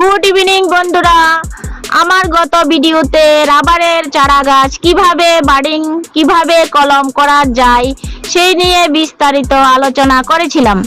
Good evening বন্ধুরা। আমার গত ভিডিওতে রাবারের চারা গাছ কীভাবে বাডিং কীভাবে কলম করা যায়, সেই নিয়ে বিস্তারিত আলোচনা করেছিলাম।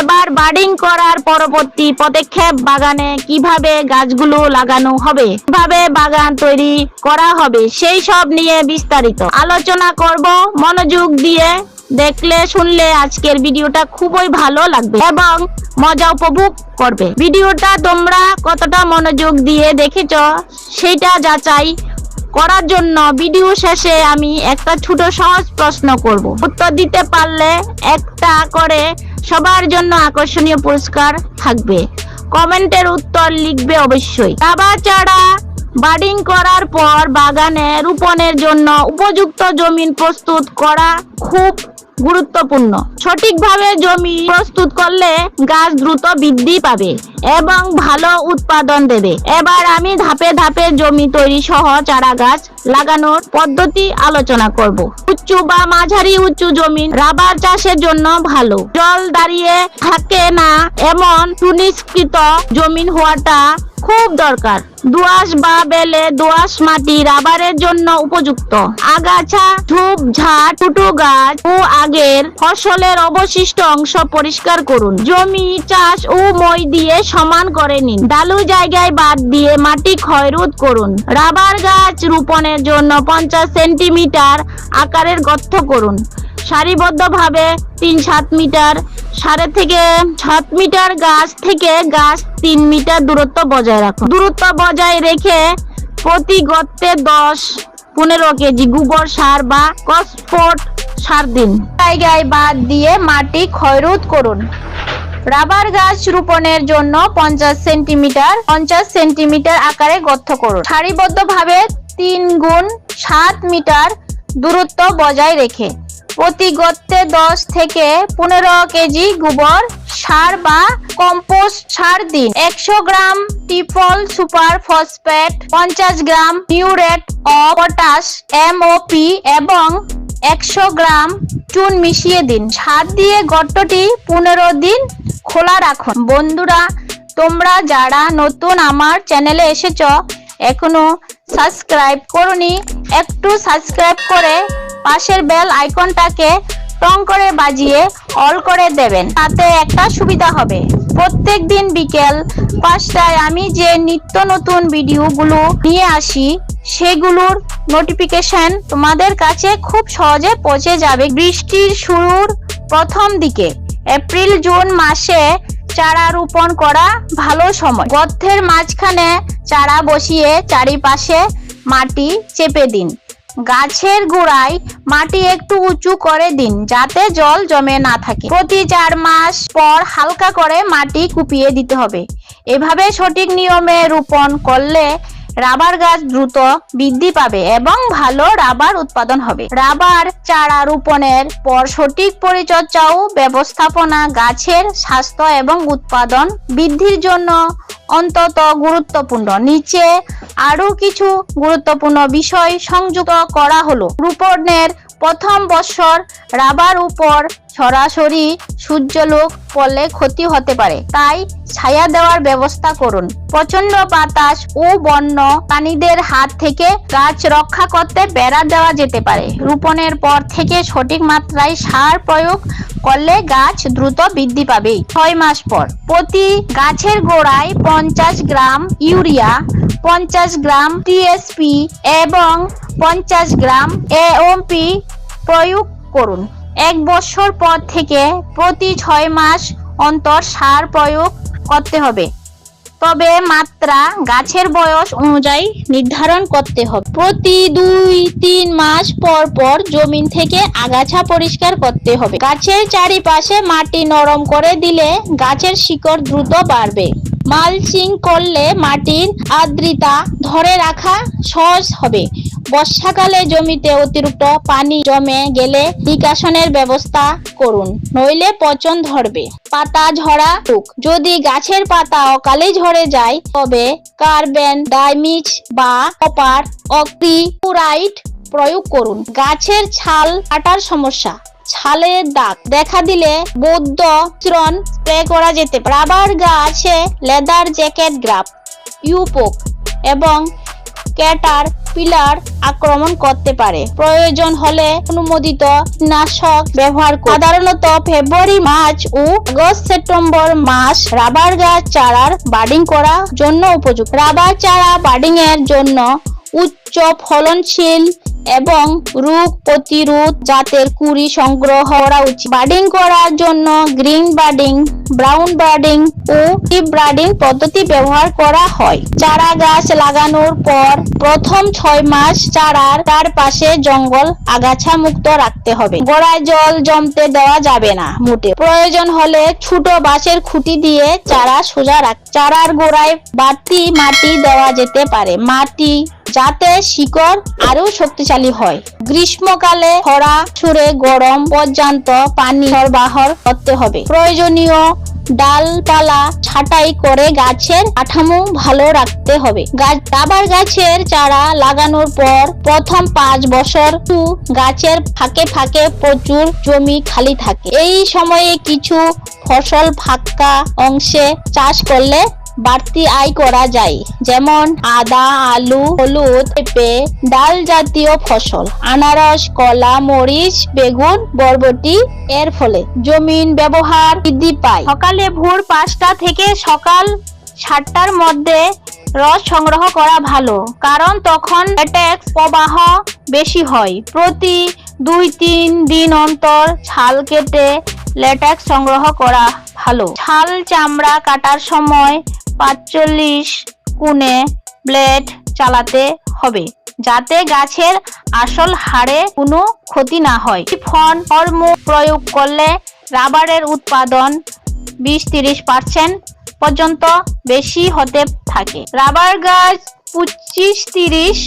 এবার বাডিং করার পরবর্তী পদক্ষেপ বাগানে কীভাবে গাছগুলো লাগানো হবে, কীভাবে বাগান তৈরি করা হবে, সেই সব নিয়ে বিস্তারিত আলোচনা করব। মনোযোগ দিয়ে দেখলে, শুনলে আজকের ভিডিওটা খুবই ভালো লাগবে এবং মজা উপভোগ করবে। ভিডিওটা তোমরা কতটা মনোযোগ দিয়ে দেখেছ, সেটা যাচাই করার জন্য ভিডিও শেষে আমি একটা ছোট সহজ প্রশ্ন করব। উত্তর দিতে পারলে একটা করে সবার জন্য আকর্ষণীয় পুরস্কার থাকবে। কমেন্টের উত্তর লিখবে অবশ্যই। রাবার চারা বাডিং করার পর বাগানে রোপণের জন্য উপযুক্ত জমিন প্রস্তুত করা খুব গুরুত্বপূর্ণ। সঠিকভাবে জমি প্রস্তুত করলে গাছ দ্রুত বৃদ্ধি পাবে এবং ভালো উৎপাদন দেবে। এবার আমি ধাপে ধাপে জমি তৈরি সহ চারা গাছ লাগানোর পদ্ধতি আলোচনা করব। উঁচু বা মাঝারি উঁচু জমি রাবার চাষের জন্য ভালো। জল দাঁড়িয়ে থাকে না এমন সুনিষ্কৃত জমিন হওয়াটা খুব দরকার। দোআঁশ বা বেলে দোআঁশ মাটি রাবারের জন্য উপযুক্ত। আগাছা ঝোপ ঝাড় টুটু গাছ ও আগের ফসলের অবশিষ্ট অংশ পরিষ্কার করুন। জমি, চাষ ও মই দিয়ে সমান করে নিন। ডালু জায়গায় বাদ দিয়ে মাটি ক্ষয়রোধ করুন। রাবার গাছ রোপণের জন্য পঞ্চাশ সেন্টিমিটার আকারের গর্ত করুন। সারিবদ্ধভাবে তিন সাত মিটার সাড়ে থেকে সাত মিটার গাছ থেকে গাছ তিন মিটার দূরত্ব বজায় রাখুন দূরত্ব বজায় রেখে প্রতি গর্তে দশ, পনেরো কেজি গোবর সার বা কসফোট সার দিন। জায়গায় বাদ দিয়ে মাটি ক্ষয়রোধ করুন। রাবার গাছ রোপণের জন্য পঞ্চাশ সেন্টিমিটার পঞ্চাশ সেন্টিমিটার আকারে গর্ত করুন। সারিবদ্ধভাবে তিন গুণ সাত মিটার দূরত্ব বজায় রেখে প্রতি গর্তে দশ থেকে পনেরো কেজি গোবর সার বা কম্পোস্ট সার দিন। একশো গ্রাম টিপল সুপার ফসফেট, পঞ্চাশ gram muriate of potash MOP এবং একশো গ্রাম চুন মিশিয়ে দিন। ছাদ দিয়ে গর্তটি পনেরো দিন খোলা রাখুন। বন্ধুরা, তোমরা যারা নতুন আমার চ্যানেলে এসেছ, এখনও সাবস্ক্রাইব করনি, একটু সাবস্ক্রাইব করে পাশের বেল আইকনটাকে টং করে বাজিয়ে অল করে দেবেন। তাতে একটা সুবিধা হবে। প্রত্যেক দিন বিকেল পাঁচটায় আমি যে নিত্য নতুন ভিডিওগুলো নিয়ে আসি, সেগুলোর নোটিফিকেশন তোমাদের কাছে খুব সহজে পৌঁছে যাবে। বৃষ্টির শুরুর প্রথম দিকে এপ্রিল, জুন মাসে চারা রোপণ করা ভালো সময়। গর্তের মাঝখানে চারা বসিয়ে চারিপাশে মাটি চেপে দিন। গাছের গোড়ায় মাটি একটু উঁচু করে দিন, যাতে জল জমে না থাকে। প্রতি চার মাস পর হালকা করে মাটি কুপিয়ে দিতে হবে। এভাবে সঠিক নিয়মে রোপণ করলে রাবার গাছ দ্রুত বৃদ্ধি পাবে এবং ভালো রাবার উৎপাদন হবে। রাবার চারা রোপণের পর সঠিক পরিচর্যা ও ব্যবস্থাপনা গাছের স্বাস্থ্য এবং উৎপাদন বৃদ্ধির জন্য অন্তত গুরুত্বপূর্ণ। নিচে আরও কিছু গুরুত্বপূর্ণ বিষয় সংযুক্ত করা হলো। রোপণের প্রথম বছর রাবার উপর সরাসরি সূর্যলোক পড়লে ক্ষতি হতে পারে। তাই ছায়া দেওয়ার ব্যবস্থা করুন। প্রচণ্ড বাতাস ও বন্য প্রাণীদের হাত থেকে গাছ রক্ষা করতে বেড়া দেওয়া যেতে পারে। রোপণের পর থেকে সঠিক মাত্রায় সার প্রয়োগ করলে গাছ দ্রুত বৃদ্ধি পাবে। ছয় মাস পর প্রতি গাছের গোড়ায় পঞ্চাশ গ্রাম ইউরিয়া, পঞ্চাশ গ্রাম টিএসপি এবং পঞ্চাশ গ্রাম এওপি প্রয়োগ করুন। এক বছর পর থেকে প্রতি ছয় মাস অন্তর সার প্রয়োগ করতে হবে। তবে মাত্রা গাছের বয়স অনুযায়ী নির্ধারণ করতে হবে। প্রতি দুই, তিন মাস পর পর জমিন থেকে আগাছা পরিষ্কার করতে হবে। গাছের চারিপাশে মাটি নরম করে দিলে গাছের শিকড় দ্রুত বাড়বে। মালচিং করলে মাটির আর্দ্রতা ধরে রাখা সহজ হবে। বর্ষাকালে জমিতে অতিরিক্ত পানি জমে গেলে নিকাশনের ব্যবস্থা করুন, নইলে পচন ধরবে। পাতা ঝরা রোগ। যদি গাছের পাতা অকালে ঝরে যায়, তবে কার্বেন ডাইমিচ বা কপার অক্রিপুরাইট প্রয়োগ করুন। গাছের ছাল কাটার সমস্যা। ছালের দাগ। দেখা দিলে বৌদ্ধ চূর্ণ স্প্রে করা যেতে পারে। রাবার গাছে লেদার জ্যাকেট গ্রাফ, ইউপোক এবং ক্যাটার পিলার আক্রমণ করতে পারে। প্রয়োজন হলে অনুমোদিত নাশক ব্যবহার করে সাধারণত ফেব্রুয়ারি, মার্চ ও আগস্ট, সেপ্টেম্বর মাস রাবার গাছ চারার বাডিং করার জন্য উপযুক্ত। রাবার চারা বাডিং এর জন্য উচ্চ ফলনশীল এবং রোগ প্রতিরোধ জাতের কুড়ি সংগ্রহ করা উচিত। বাডিং করার জন্য গ্রিন বার্ডিং, ব্রাউন বাডিং ও ডিপ ব্রাডিং পদ্ধতি ব্যবহার করা হয়। চারা গাছ লাগানোর পর প্রথম ছয় মাস চারার চারপাশে জঙ্গল আগাছা মুক্ত রাখতে হবে। গোড়ায় জল জমতে দেওয়া যাবে না মোটে প্রয়োজন হলে ছোট বাঁশের খুঁটি দিয়ে চারা সোজা রাখ চারার গোড়ায় বাড়তি মাটি দেওয়া যেতে পারে। মাটি যাতে শিকড় আরও শক্তিশালী হয়। গ্রীষ্মকালে খরা, ছুড়ে গরম পর্যন্ত পানি সরবরাহ করতে হবে। প্রয়োজনীয় ডালপালা ছাঁটাই করে গাছের কাঠামো ভালো রাখতে হবে। গাছ রাবার গাছের চারা লাগানোর পর প্রথম পাঁচ বছর টু গাছের ফাঁকে ফাঁকে প্রচুর জমি খালি থাকে। এই সময়ে কিছু ফসল ফাঁকা অংশে চাষ করলে বাড়তি আয় করা যায়, যেমন আদা, আলু, হলুদ, পেঁপে, ডাল জাতীয় ফসল, আনারস, কলা, মরিচ, বেগুন, বরবটি। এর ফলে জমিন ব্যবহার বৃদ্ধি পায়। সকালে ভোর পাঁচটা থেকে সকাল সাতটার মধ্যে রস সংগ্রহ করা ভালো, কারণ তখন ল্যাটেক্স প্রবাহ বেশি হয়। প্রতি দুই তিন দিন অন্তর ছাল কেটে ল্যাটেক্স সংগ্রহ করা ভালো। ছাল চামড়া কাটার সময় পাঁচচল্লিশ কোণে ব্লেড চালাতে হবে, যাতে গাছের আসল হাড়ে কোনো ক্ষতি না হয়। ফন হরমোন প্রয়োগ করলে রাবারের উৎপাদন বিশ তিরিশ পার্সেন্ট পর্যন্ত বেশি হতে থাকে। রাবার গাছ পঁচিশ তিরিশ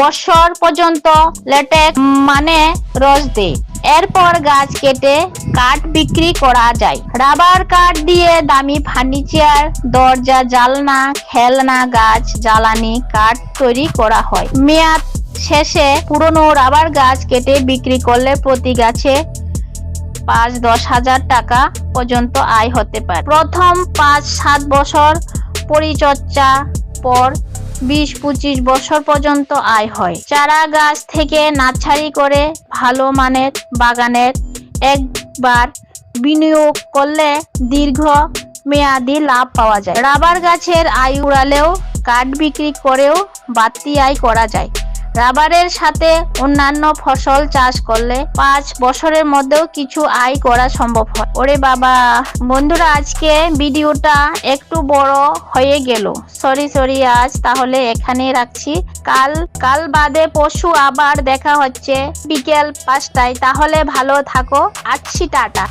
বছর পর্যন্ত লেটেক মানে রস দেয়। এরপর গাছ কেটে কাঠ বিক্রি করা যায়। রাবার কাঠ দিয়ে দামি ফার্নিচার, দরজা, জালনা, খেলনা, গাছ, জ্বালানি কাঠ তৈরি করা হয়। মেয়াদ শেষে পুরনো রাবার গাছ কেটে বিক্রি করলে প্রতি গাছে পাঁচ দশ হাজার টাকা পর্যন্ত আয় হতে পারে। প্রথম পাঁচ সাত বছর পরিচর্যা পর বিশ পঁচিশ বছর পর্যন্ত আয় হয়। চারা গাছ থেকে নার্সারি করে ভালো মানের বাগানের একবার বিনিয়োগ করলে দীর্ঘ মেয়াদি লাভ পাওয়া যায়। রাবার গাছের আয় উড়ালেও, কাঠ বিক্রি করেও বাড়তি আয় করা যায়। রাবারের সাথে অন্যান্য ফসল চাষ করলে পাঁচ বছরের মধ্যেও কিছু আয় করা সম্ভব হয়। ওরে বাবা! বন্ধুরা, আজকে ভিডিওটা একটু বড় হয়ে গেল। সরি সরি, আজ তাহলে এখানে রাখছি। কাল কাল বাদে পশু আবার দেখা হচ্ছে বিকেল পাঁচটায়। তাহলে ভালো থাকো। আছি টাটা।